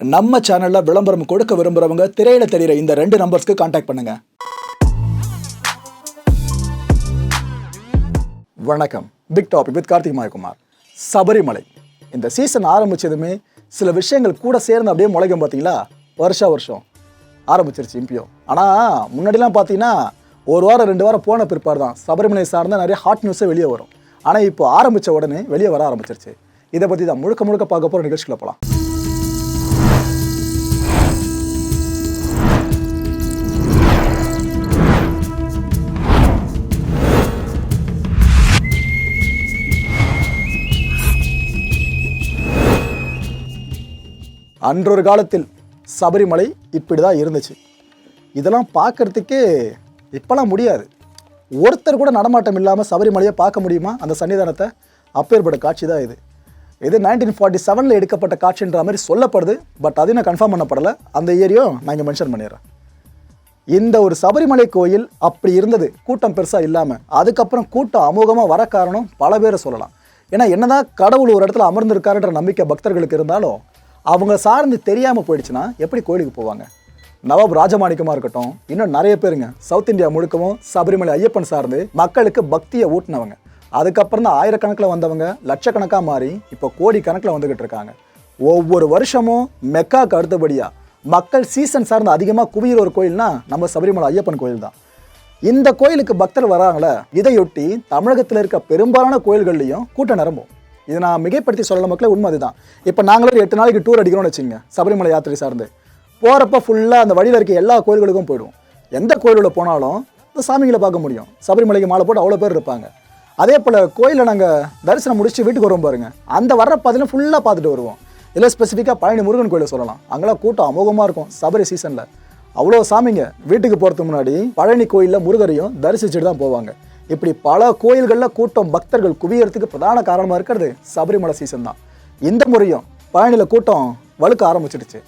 நம்ம சேனலில் விளம்பரம் கொடுக்க விரும்புறவங்க திரையில தெரிகிற இந்த ரெண்டு நம்பர்ஸ்க்கு காண்டாக்ட் பண்ணுங்க. வணக்கம். Big topic with Karthik Mayakumar. Sabarimala. இந்த சீசன் ஆரம்பிச்சதுமே சில விஷயங்கள் கூட சேர்ந்து அப்படியே முளைக்கும் பார்த்தீங்களா வருஷா வருஷம். ஆரம்பிச்சிருச்சு இம்பியும் ஆனால் முன்னாடிலாம் பார்த்தீங்கன்னா ஒரு வாரம் ரெண்டு வாரம் போன பிற்பாடு தான் சபரிமலை சார்ந்த நிறைய ஹாட் நியூஸே வெளியே வரும். ஆனால் இப்போ ஆரம்பித்த உடனே வெளியே வர ஆரம்பிச்சிருச்சு. இதை பற்றி தான் முழுக்க முழுக்க பார்க்க போகிற நிகழ்ச்சிக்குள்ள போகலாம் அன்றொரு காலத்தில் சபரிமலை இப்படி தான் இருந்துச்சு. இதெல்லாம் பார்க்கறதுக்கே இப்போலாம் முடியாது. ஒருத்தர் கூட நடமாட்டம் இல்லாமல் சபரிமலையை பார்க்க முடியுமா? அந்த சன்னிதானத்தை அப்பேற்பட்ட காட்சி தான் இது. இது நைன்டீன் ஃபார்ட்டி செவனில் எடுக்கப்பட்ட காட்சின்ற மாதிரி சொல்லப்படுது. பட் அதையும் நான் கன்ஃபார்ம் பண்ணப்படலை. அந்த ஏரியும் நான் இங்கே மென்ஷன் பண்ணிடுறேன். இந்த ஒரு சபரிமலை கோயில் அப்படி இருந்தது. கூட்டம் பெருசாக இல்லாமல் அதுக்கப்புறம் கூட்டம் அமோகமாக வர காரணம் பல பேரை சொல்லலாம். ஏன்னா என்னதான் கடவுள் ஒரு இடத்துல அமர்ந்திருக்காருன்ற நம்பிக்கை பக்தர்களுக்கு இருந்தாலும் அவங்க சார்ந்து தெரியாமல் போயிடுச்சுன்னா எப்படி கோயிலுக்கு போவாங்க? நவாப் ராஜமாணிக்கமாக இருக்கட்டும் இன்னும் நிறைய பேருங்க. சவுத் இந்தியா முழுக்கவும் சபரிமலை ஐயப்பன் சார்ந்து மக்களுக்கு பக்தியை ஊட்டினவங்க. அதுக்கப்புறம் தான் ஆயிரக்கணக்கில் வந்தவங்க லட்சக்கணக்காக மாறி இப்போ கோடி கணக்கில் வந்துக்கிட்டு இருக்காங்க. ஒவ்வொரு வருஷமும் மெக்காக்கு அடுத்தபடியாக மக்கள் சீசன் சார்ந்து அதிகமாக குவியிற ஒரு கோயில்னா நம்ம சபரிமலை ஐயப்பன் கோயில் தான். இந்த கோயிலுக்கு பக்தர் வராங்களே இதையொட்டி தமிழகத்தில் இருக்க பெரும்பாலான கோயில்கள்லையும் கூட்டம் நிரம்பும். இதை நான் மிகைப்படுத்தி சொல்லல மக்களே உண்மை அதுதான். இப்போ நாங்களே ஒரு எட்டு நாளைக்கு டூர் அடிக்கிறோம்னு வச்சுங்க சபரிமலை யாத்திரை சார்ந்து. போகிறப்ப ஃபுல்லாக அந்த வழியில் இருக்க எல்லா கோயில்களுக்கும் போயிடுவோம். எந்த கோயிலில் போனாலும் இந்த சாமிகளை பார்க்க முடியும். சபரிமலைக்கு மாலை போட்டு அவ்வளோ பேர் இருப்பாங்க. அதே போல் கோயிலில் நாங்கள் தரிசனம் முடிச்சு வீட்டுக்கு வருவோம் பாருங்கள் அந்த வர்ற பார்த்தீங்கன்னா ஃபுல்லாக பார்த்துட்டு வருவோம். இல்லை ஸ்பெசிஃபிக்காக பழனி முருகன் கோயிலை சொல்லலாம். அங்கெல்லாம் கூட்டம் அமோகமாக இருக்கும் சபரி சீசனில் அவ்வளோ சாமிங்க. வீட்டுக்கு போகிறதுக்கு முன்னாடி பழனி கோயிலில் முருகரையும் தரிசிச்சுட்டு தான் போவாங்க. இப்படி பல கோயில்களில் கூட்டம் பக்தர்கள் குவியறதுக்கு பிரதான காரணமாக இருக்கிறது சபரிமலை சீசன் தான். இந்த முறையும் பழனியில் கூட்டம் வழுக்க ஆரம்பிச்சிடுச்சு.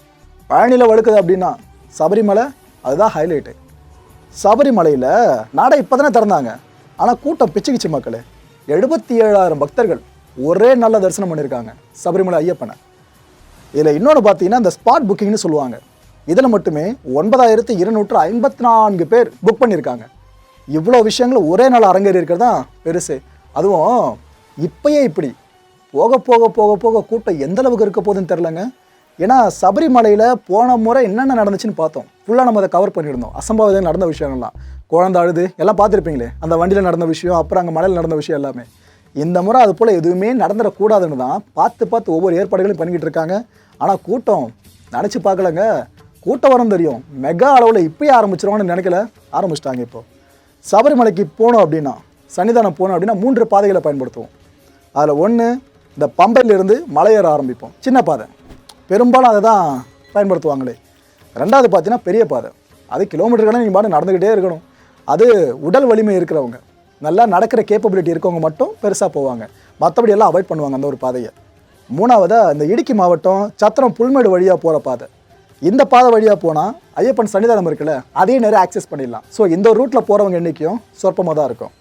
பழனியில் வழுக்குது அப்படின்னா சபரிமலை அதுதான் ஹைலைட்டு சபரிமலையில் நடை இப்போ தானே திறந்தாங்க. ஆனால் கூட்டம் பிச்சுக்கிச்சு மக்களே. எழுபத்தி ஏழாயிரம் பக்தர்கள் ஒரே நல்ல தரிசனம் பண்ணியிருக்காங்க சபரிமலை ஐயப்பனை. இதில் இன்னொன்று பார்த்தீங்கன்னா இந்த ஸ்பாட் புக்கிங்னு சொல்லுவாங்க. இதில் மட்டுமே ஒன்பதாயிரத்து இருநூற்று ஐம்பத்தி நான்கு பேர் புக் பண்ணியிருக்காங்க இவ்வளோ விஷயங்கள் ஒரே நாள் அரங்கேறி இருக்கிறது தான் பெருசு. அதுவும் இப்பயே இப்படி. போக போக போக போக கூட்டம் எந்த அளவுக்கு இருக்க போகுதுன்னு தெரிலங்க. ஏன்னா சபரிமலையில் போன முறை என்னென்ன நடந்துச்சுன்னு பார்த்தோம். ஃபுல்லாக நம்ம அதை கவர் பண்ணியிருந்தோம். அசம்பாவிதம் நடந்த விஷயங்கள்லாம். குழந்தை அழுது எல்லாம் பார்த்துருப்பீங்களே. அந்த வண்டியில் நடந்த விஷயம் அப்புறம் அங்கே மலையில் நடந்த விஷயம் எல்லாமே. இந்த முறை அது போல் எதுவுமே நடந்துடக்கூடாதுன்னு தான் பார்த்து பார்த்து ஒவ்வொரு ஏற்பாடுகளையும் பண்ணிக்கிட்டு இருக்காங்க. ஆனால் கூட்டம் நினச்சி பார்க்கலங்க. கூட்டம் வரும் தெரியும். மெகா அளவில் இப்பயே ஆரம்பிச்சிருவாங்கன்னு நினைக்கல. ஆரம்பிச்சிட்டாங்க இப்போ. சபரிமலைக்கு போனோம் அப்படின்னா சன்னிதானம் போனோம் அப்படின்னா மூன்று பாதைகளை பயன்படுத்துவோம். அதில் ஒன்று இந்த பம்பையிலிருந்து மலையேற ஆரம்பிப்போம். சின்ன பாதை. பெரும்பாலும் அதை தான் பயன்படுத்துவாங்களே. ரெண்டாவது பார்த்தீங்கன்னா பெரிய பாதை. அது கிலோமீட்டர் கணக்கு நீங்கள் பாட்டு நடந்துக்கிட்டே இருக்கணும். அது உடல் வலிமை இருக்கிறவங்க நல்லா நடக்கிற கேப்பபிலிட்டி இருக்கவங்க மட்டும் பெருசாக போவாங்க. மற்றபடி எல்லாம் அவாய்ட் பண்ணுவாங்க அந்த ஒரு பாதையை. மூணாவதாக இந்த இடுக்கி மாவட்டம் சத்திரம் புல்மேடு வழியாக போகிற பாதை. இந்த பாதை வழியாக போனால் ஐயப்பன் சன்னிதானம் இருக்குல்ல அதையும் நிறைய ஆக்சஸ் பண்ணிடலாம். ஸோ இந்த ரூட்டில் போகிறவங்க என்றைக்கும் சொற்பமாக தான் இருக்கும்.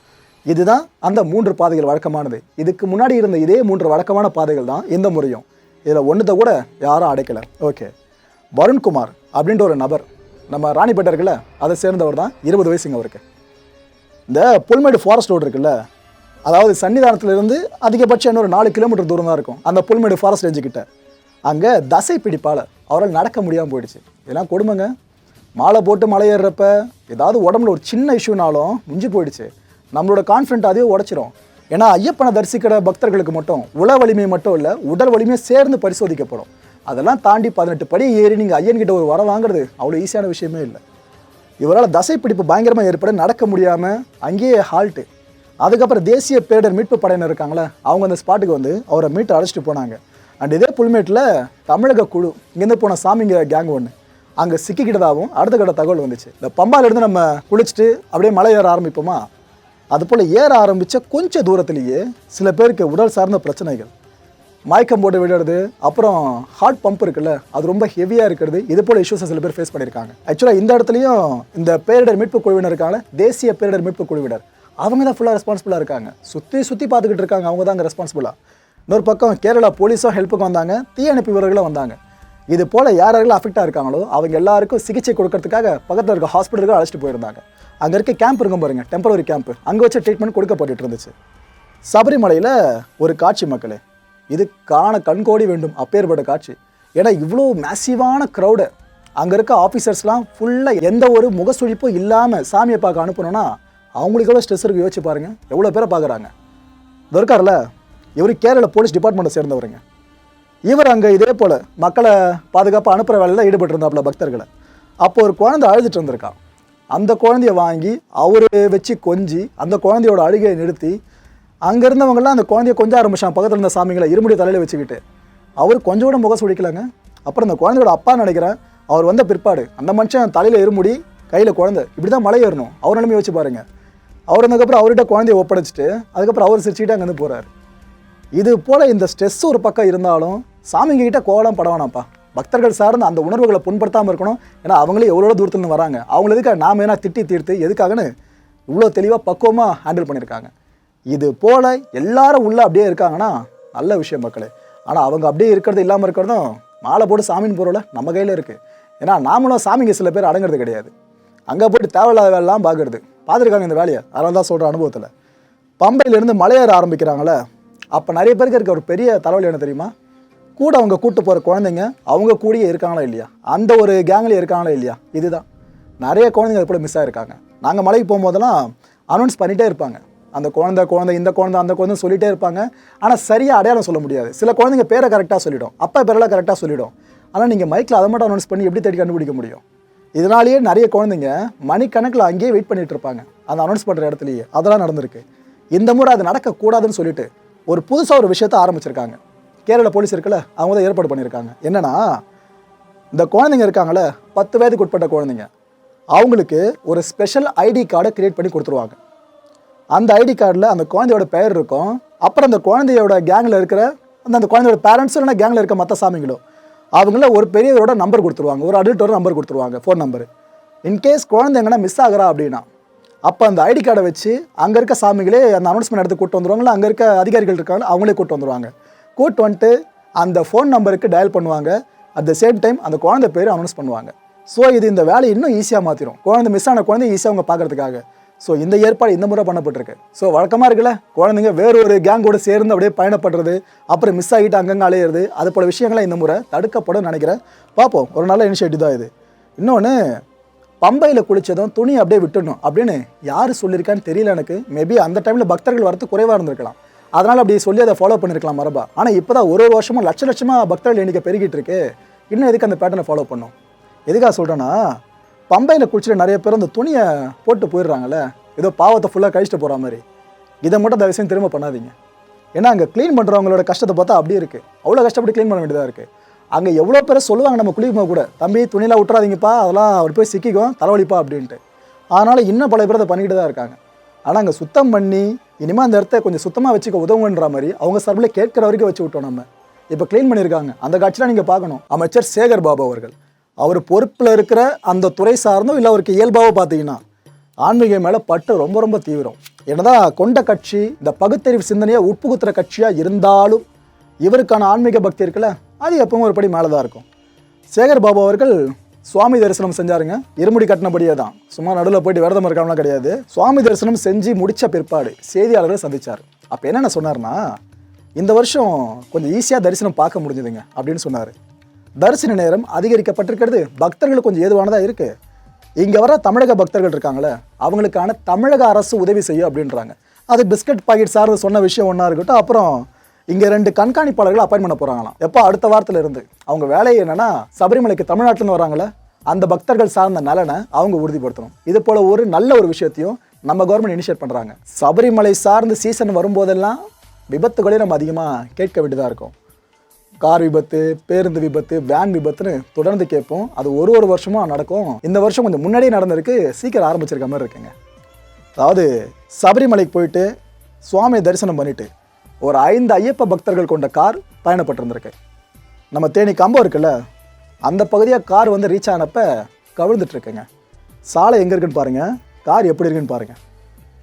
இதுதான் அந்த மூன்று பாதைகள் வழக்கமானது. இதுக்கு முன்னாடி இருந்த இதே மூன்று வழக்கமான பாதைகள் தான் இந்த முறையும். இதில் ஒன்றுத்தை கூட யாரும் அடைக்கலை. ஓகே வருண்குமார் அப்படின்ற ஒரு நபர் நம்ம ராணிப்பேட்டை இருக்குல்ல அதை சேர்ந்தவர் தான் இருபது வயசுங்க அவருக்கு. இந்த புல்மேடு ஃபாரஸ்ட் ரோடு இருக்குல்ல அதாவது சன்னிதானத்திலிருந்து அதிகபட்சம் இன்னொரு நாலு கிலோமீட்டர் தூரம் தான் இருக்கும். அந்த புல்மேடு ஃபாரஸ்ட் ரேஞ்சு கிட்ட. அங்கே தசை பிடிப்பால் அவரால் நடக்க முடியாமல் போயிடுச்சு. இதெல்லாம் கொடுமைங்க. மாலை போட்டு மலை ஏறுறப்ப ஏதாவது உடம்புல ஒரு சின்ன இஷ்யூனாலும் முடிஞ்சு போயிடுச்சு. நம்மளோட கான்ஃபிடென்ட் அதையே உடச்சிரும். ஏன்னா ஐயப்பனை தரிசிக்கிற பக்தர்களுக்கு மட்டும் உள வலிமை மட்டும் இல்லை உடல் வலிமையை சேர்ந்து பரிசோதிக்கப்படும். அதெல்லாம் தாண்டி பதினெட்டு படி ஏறி நீங்கள் ஐயன்கிட்ட ஒரு வரம் வாங்குறது அவ்வளோ ஈஸியான விஷயமே இல்லை. இவரால் தசைப்பிடிப்பு பயங்கரமாக ஏற்பட நடக்க முடியாமல் அங்கேயே ஹால்ட்டு அதுக்கப்புறம் தேசிய பேரிடர் மீட்பு படையினர் இருக்காங்களே அவங்க அந்த ஸ்பாட்டுக்கு வந்து அவரை மீட்டு அழைச்சிட்டு போனாங்க. அண்ட் இதே புல்மேட்டில் தமிழக குழு இங்கேருந்து போன சாமிங்க கேங் ஒன்று அங்கே சிக்கிக்கிட்டதாகவும் அடுத்த கட்ட தகவல் வந்துச்சு. இந்த பம்பாலேருந்து நம்ம குளிச்சுட்டு அப்படியே மலை ஏற ஆரம்பிப்போமா? அதுபோல் ஏற ஆரம்பித்த கொஞ்சம் தூரத்துலேயே சில பேருக்கு உடல் சார்ந்த பிரச்சனைகள். மயக்கம் போட்டு விடுறது அப்புறம் ஹார்ட் பம்ப் இருக்குல்ல அது ரொம்ப ஹெவியாக இருக்கிறது. இது போல் இஷ்யூஸை சில பேர் ஃபேஸ் பண்ணியிருக்காங்க. ஆக்சுவலாக இந்த இடத்துலையும் இந்த பேரிடர் மீட்பு குழுவினர் இருக்காங்க தேசிய பேரிடர் மீட்பு குழுவினர். அவங்க தான் ஃபுல்லாக ரெஸ்பான்சிபிளாக இருக்காங்க. சுற்றி சுற்றி பார்த்துக்கிட்டு இருக்காங்க அவங்க தான் அங்கே ரெஸ்பான்சிபிளாக இன்னொரு பக்கம் கேரளா போலீஸும் ஹெல்ப்புக்கு வந்தாங்க தீயணைப்பு வீரர்களும் வந்தாங்க. இது போல் யார் யாரெல்லாம் அஃபெக்டாக இருக்காங்களோ அவங்க எல்லாருக்கும் சிகிச்சை கொடுக்கறதுக்காக பக்கத்தில் இருக்க ஹாஸ்பிட்டலுக்கு அழைச்சிட்டு போயிருந்தாங்க. அங்கே இருக்க கேம்ப் இருக்கும் பாருங்க டெம்பரவரி கேம்ப் அங்கே வச்சு ட்ரீட்மெண்ட் கொடுக்கப்பட்டு இருந்துச்சு. சபரிமலையில் ஒரு காட்சி மக்களே. இது காண கண்கோடி வேண்டும் அப்பேற்பட்ட காட்சி. ஏன்னா இவ்வளோ மேசிவான க்ரௌடு அங்கே இருக்க ஆஃபீஸர்ஸ்லாம் ஃபுல்லாக எந்த ஒரு முகசுழிப்பும் இல்லாமல் சாமியை பார்க்க அனுப்பணும்னா அவங்களுக்கு எவ்வளோ ஸ்ட்ரெஸ் இருக்கு யோசிச்சு பாருங்கள் எவ்வளோ பேரை பார்க்குறாங்க. இருக்கார்ல இவர் கேரள போலீஸ் டிபார்ட்மெண்ட்டை சேர்ந்தவருங்க. இவர் அங்கே இதே போல் மக்களை பாதுகாப்பாக அனுப்புகிற வேலையில் ஈடுபட்டிருந்தாப்புல பக்தர்களை. அப்போ ஒரு குழந்தை அழுதுட்டு இருந்திருக்கான். அந்த குழந்தைய வாங்கி அவர் வச்சு கொஞ்சி அந்த குழந்தையோட அழுகையை நிறுத்தி அங்கே இருந்தவங்கலாம் அந்த குழந்தைய கொஞ்சம் ஆரம்பிச்சான். பக்கத்தில் இருந்த சாமிகளை இருமுடி தலையில் வச்சுக்கிட்டு. அவர் கொஞ்சம் கூட முகம் சுடிக்கலாங்க அப்புறம் அந்த குழந்தையோட அப்பா நினைக்கிறேன் அவர் வந்த பிற்பாடு அந்த மனுஷன் தலையில் இருமுடி கையில் குழந்தை இப்படி தான் மலை ஏறணும். அவர் நிலைமை வச்சு பாருங்க. அவர் வந்ததுக்கப்புறம் அவர்கிட்ட குழந்தைய ஒப்படைச்சிட்டு அதுக்கப்புறம் அவர் சிரிச்சுக்கிட்டு அங்கேருந்து போகிறார் இது போல இந்த ஸ்ட்ரெஸ் ஒரு பக்கம் இருந்தாலும் சாமிங்க கிட்ட கோலம் படவானாப்பா பக்தர்கள் சார்ந்த அந்த உணர்வுகளை புண்படுத்தாமல் இருக்கணும். ஏன்னா அவங்களே எவ்வளோ தூரத்துலேருந்து வராங்க. அவங்கள எதுக்காக நாம் என்ன திட்டி தீர்த்து எதுக்காகன்னு இவ்வளோ தெளிவாக பக்குவமாக ஹேண்டில் பண்ணியிருக்காங்க. இது போல எல்லாரும் உள்ளே அப்படியே இருக்காங்கன்னா நல்ல விஷயம் மக்களே. ஆனால் அவங்க அப்படியே இருக்கிறது இல்லாமல் இருக்கிறதும் மாலை போட்டு சாமியின் பொருளை நம்ம கையில் இருக்குது ஏன்னா நாமளும் சாமிங்க சில பேர் அடங்குறது கிடையாது. அங்கே போயிட்டு தேவையில்லாத வேலைலாம் பார்க்குறது பார்த்துருக்காங்க இந்த வேலையை. அதனால தான் சொல்கிற அனுபவத்தில். பம்பையிலேருந்து மலையேற ஆரம்பிக்கிறாங்களே. அப்போ நிறைய பேருக்கு இருக்க ஒரு பெரிய தலைவலி என்ன தெரியுமா? கூட அவங்க கூட்டு போகிற குழந்தைங்க அவங்க கூடயே இருக்காங்களா இல்லையா? அந்த ஒரு கேங்லேயே இருக்காங்களா இல்லையா? இதுதான். நிறைய குழந்தைங்க அது போல் மிஸ் ஆகிருக்காங்க நாங்கள் மலைக்கு போகும்போதெல்லாம் அனௌன்ஸ் பண்ணிகிட்டே இருப்பாங்க. அந்த குழந்தை குழந்தை இந்த குழந்தை அந்த குழந்தை சொல்லிட்டே இருப்பாங்க. ஆனால் சரியாக அடையாளம் சொல்ல முடியாது. சில குழந்தைங்க பேரை கரெக்டாக சொல்லிடும். அப்பா பேரெல்லாம் கரெக்டாக சொல்லிடும். ஆனால் நீங்கள் மைக்கில் அதை மட்டும் அனௌன்ஸ் பண்ணி எப்படி தேடி கண்டுபிடிக்க முடியும்? இதனாலேயே நிறைய குழந்தைங்க மணிக்கணக்கில் அங்கேயே வெயிட் பண்ணிகிட்டு இருப்பாங்க. அந்த அனௌன்ஸ் பண்ணுற இடத்துலையே. அதெல்லாம் நடந்திருக்கு. இந்த முறை அது நடக்கக்கூடாதுன்னு சொல்லிட்டு ஒரு புதுசாக ஒரு விஷயத்த ஆரம்பிச்சிருக்காங்க. கேரள போலீஸ் இருக்குல்ல அவங்க தான் ஏற்பாடு பண்ணியிருக்காங்க. என்னன்னா இந்த குழந்தைங்க இருக்காங்களே பத்து வயதுக்கு உட்பட்ட குழந்தைங்க அவங்களுக்கு ஒரு ஸ்பெஷல் ஐடி கார்டை க்ரியேட் பண்ணி கொடுத்துருவாங்க. அந்த ஐடி கார்டில் அந்த குழந்தையோட பெயர் இருக்கும். அப்புறம் அந்த குழந்தையோட கேங்கில் இருக்கிற அந்த அந்த குழந்தையோட பேரண்ட்ஸ் இல்லைனா கேங்கில் இருக்க மற்ற சாமிங்களோ அவங்கள ஒரு பெரியவரோட நம்பர் கொடுத்துருவாங்க. ஒரு அடல்ட்டோட நம்பர் கொடுத்துருவாங்க ஃபோன் நம்பர் இன்கேஸ் குழந்தைங்கன்னா மிஸ் ஆகுறா அப்படின்னா அப்போ அந்த ஐடி கார்டை வச்சு அங்கே இருக்க சாமிகளே அந்த அனௌன்ஸ்மெண்ட் எடுத்து கூட்டு வந்துருவாங்களா அங்கே இருக்க அதிகாரிகள் இருக்காங்க அவங்களே கூட்டு வந்துருவாங்க. கூட்டு வந்துட்டு அந்த ஃபோன் நம்பருக்கு டயல் பண்ணுவாங்க. அட் த சேம் டைம் அந்த குழந்தை பேர் அனௌன்ஸ் பண்ணுவாங்க. ஸோ இது இந்த வேலையை இன்னும் ஈஸியாக மாற்றிடும் குழந்தை மிஸ் ஆன குழந்தை ஈஸியாக அவங்க பார்க்குறதுக்காக. ஸோ இந்த ஏற்பாடு இந்த முறை பண்ணப்பட்டிருக்கு. ஸோ வழக்கமாக இருக்குல்ல குழந்தைங்க வேறு ஒரு கேங்கோட சேர்ந்து அப்படியே பயணப்படுறது அப்புறம் மிஸ் ஆகிட்டு அங்கங்கே அலையிறது அது போல விஷயங்கள்லாம் இந்த முறை தடுக்கப்படும் நினைக்கிறேன். பார்ப்போம். ஒரு நல்ல இனிஷியேட்டிவ் தான் இது. இன்னொன்று பம்பையில் குளித்ததும் துணி அப்படியே விட்டுடணும் அப்படின்னு யார் சொல்லியிருக்கான்னு தெரியல எனக்கு. மேபி அந்த டைமில் பக்தர்கள் வரது குறைவாக இருந்திருக்கலாம். அதனால் அப்படி சொல்லி அதை ஃபாலோ பண்ணியிருக்கலாம் மரபா. ஆனால் இப்போ தான் ஒரு ஒரு வருஷமும் லட்ச லட்சமாக பக்தர்கள் எண்ணிக்கை பெருகிட்டு இருக்கு. இன்னும் எதுக்கு அந்த பேட்டர்னை ஃபாலோ பண்ணும்? எதுக்காக சொல்கிறேன்னா பம்பையில் குளிச்சுட்டு நிறைய பேர் அந்த துணியை போட்டு போயிடுறாங்கல்ல. ஏதோ பாவத்தை ஃபுல்லாக கழிச்சிட்டு போகிற மாதிரி. இதை மட்டும் தயவு விஷயம் திரும்ப பண்ணாதீங்க. ஏன்னா அங்கே க்ளீன் பண்ணுறவங்களோட கஷ்டத்தை பார்த்தா அப்படியே இருக்குது அவ்வளோ கஷ்டப்பட்டு க்ளீன் பண்ண வேண்டியதாக இருக்குது அங்கே எவ்வளோ பேர் சொல்லுவாங்க நம்ம குளிக்கும் கூட தம்பி துணியெல்லாம் விட்டுறாதீங்கப்பா அதெல்லாம் அவர் போய் சிக்கிக்கும் தலைவலிப்பா அப்படின்ட்டு. அதனால் இன்னும் பல பேர் அதை பண்ணிக்கிட்டு தான் இருக்காங்க. ஆனால் அங்கே சுத்தம் பண்ணி இனிமேல் அந்த இடத்த கொஞ்சம் சுத்தமாக வச்சுக்க உதவுன்ற மாதிரி அவங்க சார்பில் கேட்குற வரைக்கும் வச்சு விட்டோம் நம்ம. இப்போ க்ளீன் பண்ணியிருக்காங்க. அந்த காட்சிலாம் நீங்கள் பார்க்கணும். அமைச்சர் சேகர் பாபு அவர்கள். அவர் பொறுப்பில் இருக்கிற அந்த துறை சார்ந்தும் இல்லை அவருக்கு இயல்பாவோ பார்த்தீங்கன்னா ஆன்மீகம் மேலே பட்டு ரொம்ப ரொம்ப தீவிரம். என்னதான் கொண்ட கட்சி இந்த பகுத்தறிவு சிந்தனையை உட்புகுத்துற கட்சியாக இருந்தாலும் இவருக்கான ஆன்மீக பக்தி இருக்குல்ல அது எப்பவும் ஒரு படி மேலே தான் இருக்கும். சேகர் பாபு அவர்கள் சுவாமி தரிசனம் செஞ்சாருங்க. இருமுடி கட்டினபடியே தான். சும்மா நடுவில் போயிட்டு விரதம் இருக்காமலாம் கிடையாது. சுவாமி தரிசனம் செஞ்சு முடித்த பிற்பாடு செய்தியாளர்களை சந்திச்சார். அப்போ என்னென்ன சொன்னார்னா இந்த வருஷம் கொஞ்சம் ஈஸியாக தரிசனம் பார்க்க முடிஞ்சதுங்க அப்படின்னு சொன்னார். தரிசன நேரம் அதிகரிக்கப்பட்டிருக்கிறது. பக்தர்கள் கொஞ்சம் ஏதுவானதாக இருக்குது இங்கே வர தமிழக பக்தர்கள் இருக்காங்களே அவங்களுக்கான தமிழக அரசு உதவி செய்யும் அப்படின்றாங்க. அது பிஸ்கட் பாக்கெட் சார்ந்து சொன்ன விஷயம் ஒன்றா இருக்கட்டும் அப்புறம் இங்கே ரெண்டு கண்காணிப்பாளர்கள் அப்பாயின் பண்ண போகிறாங்களாம் எப்போ? அடுத்த வாரத்தில் இருந்து அவங்க வேலை என்னன்னா சபரிமலைக்கு தமிழ்நாட்டிலேருந்து வராங்களே அந்த பக்தர்கள் சார்ந்த நலனை அவங்க உறுதிப்படுத்தணும். இது போல ஒரு நல்ல ஒரு விஷயத்தையும் நம்ம கவர்மெண்ட் இனிஷியேட் பண்ணுறாங்க சபரிமலை சார்ந்து சீசன் வரும்போதெல்லாம் விபத்துகளையும் நம்ம அதிகமாக கேட்க வேண்டியதாக இருக்கும். கார் விபத்து பேருந்து விபத்து வேன் விபத்துன்னு தொடர்ந்து கேட்போம். அது ஒரு ஒரு வருஷமும் நடக்கும். இந்த வருஷம் கொஞ்சம் முன்னாடியே நடந்திருக்கு. சீக்கிரம் ஆரம்பிச்சிருக்க மாதிரி இருக்குங்க. அதாவது சபரிமலைக்கு போயிட்டு சுவாமியை தரிசனம் பண்ணிட்டு ஒரு ஐந்து ஐயப்ப பக்தர்கள் கொண்ட கார் பயணப்பட்டிருந்திருக்கு. நம்ம தேனி கம்பம் இருக்குல்ல அந்த பகுதியாக கார் வந்து ரீச் ஆனப்ப கவிழ்ந்துட்டுருக்குங்க. சாலை எங்கே இருக்குன்னு பாருங்க கார் எப்படி இருக்குன்னு பாருங்கள்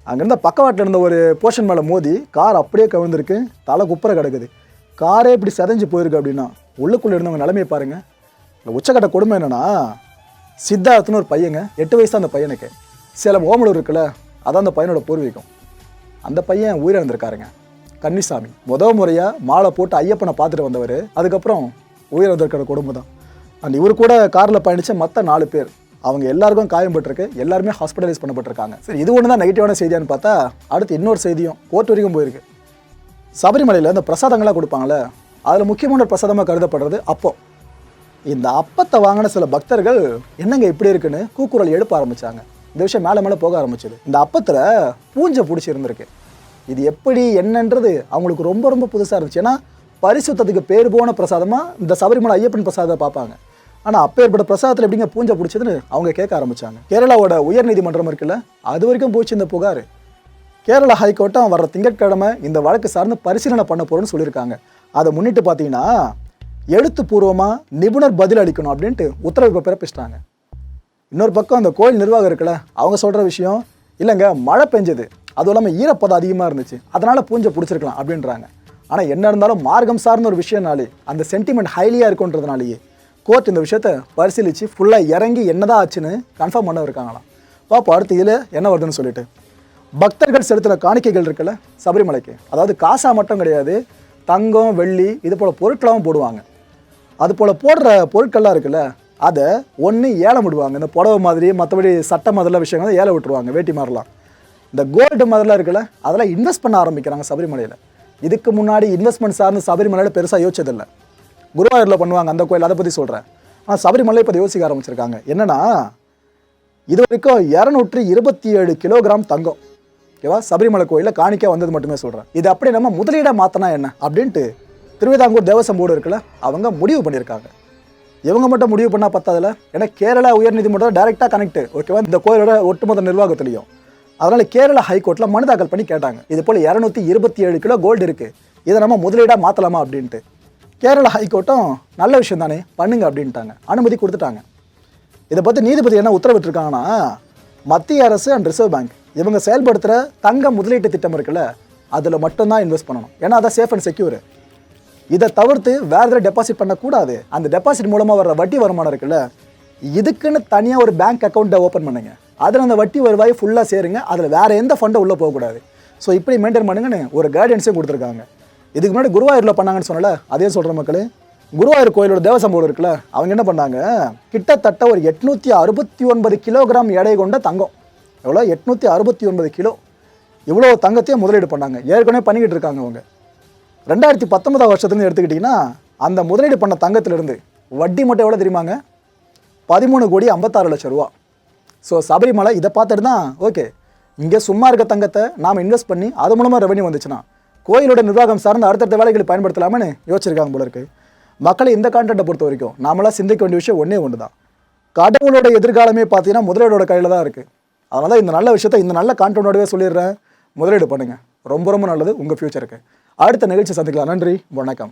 அங்கேருந்த பக்கவாட்டில் இருந்த ஒரு போர்ஷன் மேலே மோதி கார் அப்படியே கவிழ்ந்துருக்கு தலை குப்புற கிடக்குது. காரே இப்படி செதஞ்சு போயிருக்கு அப்படின்னா உள்ளுக்குள்ளே இருந்தவங்க நிலைமையை பாருங்கள் இந்த உச்சக்கட்ட கொடுமை என்னென்னா சித்தார்த்துன்னு ஒரு பையங்க எட்டு வயசு அந்த பையனுக்கு. சேலம் ஓமலூர் இருக்குல்ல அதான் அந்த பையனோட பூர்வீகம். அந்த பையன் உயிரிழந்திருக்காருங்க. கன்னிசாமி. முத முறையாக மாலை போட்டு ஐயப்பனை பார்த்துட்டு வந்தவர். அதுக்கப்புறம் உயிரிழந்திருக்கிற குடும்பம் தான் அண்ட் இவர் கூட காரில் பயணித்த மற்ற நாலு பேர். அவங்க எல்லாருக்கும் காயம்பட்டிருக்கு எல்லாருமே ஹாஸ்பிட்டலைஸ் பண்ணப்பட்டிருக்காங்க. சரி இது ஒன்று தான் நெகட்டிவான செய்தியான்னு பார்த்தா அடுத்து இன்னொரு செய்தியும் கோர்ட் வரைக்கும் போயிருக்கு. சபரிமலையில் இந்த பிரசாதங்களாக கொடுப்பாங்களே அதில் முக்கியமான ஒரு பிரசாதமாக கருதப்படுறது அப்போ இந்த அப்பத்தை வாங்கின சில பக்தர்கள் என்னங்க இப்படி இருக்குன்னு கூக்குரல் எழுப்ப ஆரம்பித்தாங்க இந்த விஷயம் மேலே மேலே போக ஆரம்பிச்சது. இந்த அப்பத்தில் பூஞ்சை பிடிச்சி இருந்திருக்கு இது எப்படி என்னன்றது அவங்களுக்கு ரொம்ப ரொம்ப புதுசாக இருந்துச்சு. ஏன்னா பரிசுத்தத்துக்கு பேர் போன பிரசாதமாக இந்த சபரிமலை ஐயப்பன் பிரசாதத்தை பார்ப்பாங்க. ஆனால் அப்பேற்பட்ட பிரசாதத்தில் எப்படிங்க பூஞ்சை பிடிச்சதுன்னு அவங்க கேட்க ஆரம்பித்தாங்க கேரளாவோட உயர்நீதிமன்றம் இருக்குல்ல அது வரைக்கும் போச்சு இந்த புகார். கேரளா ஹைகோர்ட்டும் வர்ற திங்கட்கிழமை இந்த வழக்கு சார்ந்து பரிசீலனை பண்ண போகிறோன்னு சொல்லியிருக்காங்க. அதை முன்னிட்டு பார்த்தீங்கன்னா எழுத்துப்பூர்வமாக நிபுணர் பதில் அளிக்கணும் அப்படின்ட்டு உத்தரவு இப்போ பிறப்பிச்சிட்டாங்க. இன்னொரு பக்கம் அந்த கோயில் நிர்வாகம் இருக்குல்ல அவங்க சொல்கிற விஷயம் இல்லைங்க மழை பெஞ்சது. அதுவும் இல்லாமல் ஈரப்பதம் அதிகமாக இருந்துச்சு. அதனால் பூஞ்சை பிடிச்சிருக்கலாம் அப்படின்றாங்க. ஆனால் என்ன இருந்தாலும் மார்க்கம் சார்ந்த ஒரு விஷயம்னாலே அந்த சென்டிமெண்ட் ஹைலியாக இருக்குன்றதுனாலேயே கோர்ட் இந்த விஷயத்தை பரிசீலித்து ஃபுல்லாக இறங்கி என்னதான் ஆச்சுன்னு கன்ஃபார்ம் பண்ண இருக்காங்களாம். பாப்போ அடுத்து இதில் என்ன வருதுன்னு சொல்லிட்டு. பக்தர்கள் செலுத்துகிற காணிக்கைகள் இருக்குல்ல சபரிமலைக்கு. அதாவது காசா மட்டும் கிடையாது தங்கம் வெள்ளி இது போல் பொருட்களாகவும் போடுவாங்க. அது போல் போடுற பொருட்கள்லாம் இருக்குல்ல அதை ஒன்று ஏலம் விடுவாங்க. இந்த புடவை மாதிரி மற்றபடி சட்டம் மாதிரிலாம் விஷயங்கள் ஏலம் விட்டுருவாங்க வேட்டி மாறலாம். இந்த கோல்டு மாதிரிலாம் இருக்குல்ல அதெல்லாம் இன்வெஸ்ட் பண்ண ஆரம்பிக்கிறாங்க சபரிமலையில். இதுக்கு முன்னாடி இன்வெஸ்ட்மெண்ட் சார்ந்து சபரிமலையில் பெருசாக யோசிச்சதில்லை. குருவாயூரில் பண்ணுவாங்க அந்த கோயில் அதை பற்றி சொல்கிறேன் ஆனால் சபரிமலை இப்போ யோசிக்க ஆரம்பிச்சிருக்காங்க. என்னன்னா இது வரைக்கும் இரநூற்றி இருபத்தி ஏழு கிலோகிராம் தங்கம். ஓகேவா சபரிமலை கோயிலில் காணிக்க வந்தது மட்டுமே சொல்கிறேன் இது அப்படியே நம்ம முதலீடாக மாற்றினா என்ன அப்படின்ட்டு திருவிதாங்கூர் தேவசம் போர்டு இருக்குல்ல அவங்க முடிவு பண்ணியிருக்காங்க. இவங்க மட்டும் முடிவு பண்ணால் பத்தாதுல ஏன்னா கேரளா உயர்நீதிமன்றம் டைரெக்டாக கனெக்ட் ஓகேவா இந்த கோயிலோட ஒட்டுமொத்த நிர்வாகத்துலேயும். அதனால் கேரள ஹைகோர்ட்டில் மனு தாக்கல் பண்ணி கேட்டாங்க. இது போல் இரநூத்தி இருபத்தி ஏழு கிலோ கோல்டு இருக்குது இதை நம்ம முதலீடாக மாற்றலாமா அப்படின்ட்டு. கேரள ஹைகோர்ட்டும் நல்ல விஷயம் தானே பண்ணுங்க அப்படின்ட்டாங்க. அனுமதி கொடுத்துட்டாங்க. இதை பற்றி நீதிபதி என்ன உத்தரவிட்டிருக்காங்கன்னா மத்திய அரசு அண்ட் ரிசர்வ் பேங்க் இவங்க செயல்படுத்துகிற தங்க முதலீட்டு திட்டம் இருக்குல்ல அதில் மட்டும்தான் இன்வெஸ்ட் பண்ணணும். ஏன்னா அதான் சேஃப் அண்ட் செக்யூர் இதை தவிர்த்து வேறு எதாவது டெபாசிட் பண்ணக்கூடாது. அந்த டெபாசிட் மூலமாக வர்ற வட்டி வருமானம் இருக்குல்ல இதுக்குன்னு தனியாக ஒரு பேங்க் அக்கௌண்ட்டை ஓப்பன் பண்ணுங்கள் அதில் அந்த வட்டி வருவாய் ஃபுல்லாக சேருங்க. அதில் வேறு எந்த ஃபண்டை உள்ளே போகக்கூடாது ஸோ இப்படி மெயின்டைன் பண்ணுங்கன்னு ஒரு கைடன்ஸையும் கொடுத்துருக்காங்க. இதுக்கு முன்னாடி குருவாயூரில் பண்ணாங்கன்னு சொன்னல அதே சொல்கிற மக்களே. குருவாயூர் கோயிலோட தேவசம்போடு இருக்குல்ல அவங்க என்ன பண்ணாங்க? கிட்டத்தட்ட ஒரு எட்நூற்றி அறுபத்தி ஒன்பது கிலோகிராம் எடை கொண்ட தங்கம். எவ்வளோ? எட்நூற்றி அறுபத்தி ஒன்பது கிலோ. இவ்வளோ தங்கத்தையும் முதலீடு பண்ணாங்க. ஏற்கனவே பண்ணிக்கிட்டு இருக்காங்க அவங்க. ரெண்டாயிரத்தி பத்தொன்பதாம் வருஷத்துலேருந்து எடுத்துக்கிட்டிங்கன்னா அந்த முதலீடு பண்ண தங்கத்திலிருந்து வட்டி மட்டும் எவ்வளோ தெரியுமாங்க? பதிமூணு கோடி ஐம்பத்தாறு லட்சம் ரூபா. ஸோ சபரிமலை இதை பார்த்துட்டு தான் ஓகே இங்கே சும்மா இருக்க தங்கத்தை நாம் இன்வெஸ்ட் பண்ணி அது மூலமாக ரெவன்யூ வந்துச்சுன்னா கோயிலோட நிர்வாகம் சார்ந்த அடுத்தடுத்த வேலைகளை பயன்படுத்தலாமன்னு யோசிச்சிருக்காங்க போல இருக்கு. மக்களை இந்த கான்டென்ட்டை பொறுத்த வரைக்கும் நாமளாக சிந்திக்க வேண்டிய விஷயம் ஒன்றே ஒன்று தான் கடவுளோட எதிர்காலமே பார்த்தீங்கன்னா முதலீடோட கையில் தான் இருக்குது அதனால் தான் இந்த நல்ல விஷயத்தை இந்த நல்ல கான்டென்ட்டோடவே சொல்லிடுறேன். முதலீடு பண்ணுங்கள் ரொம்ப ரொம்ப நல்லது. உங்கள் ஃப்யூச்சருக்கு அடுத்த நிகழ்ச்சி சந்திக்கலாம். நன்றி. வணக்கம்.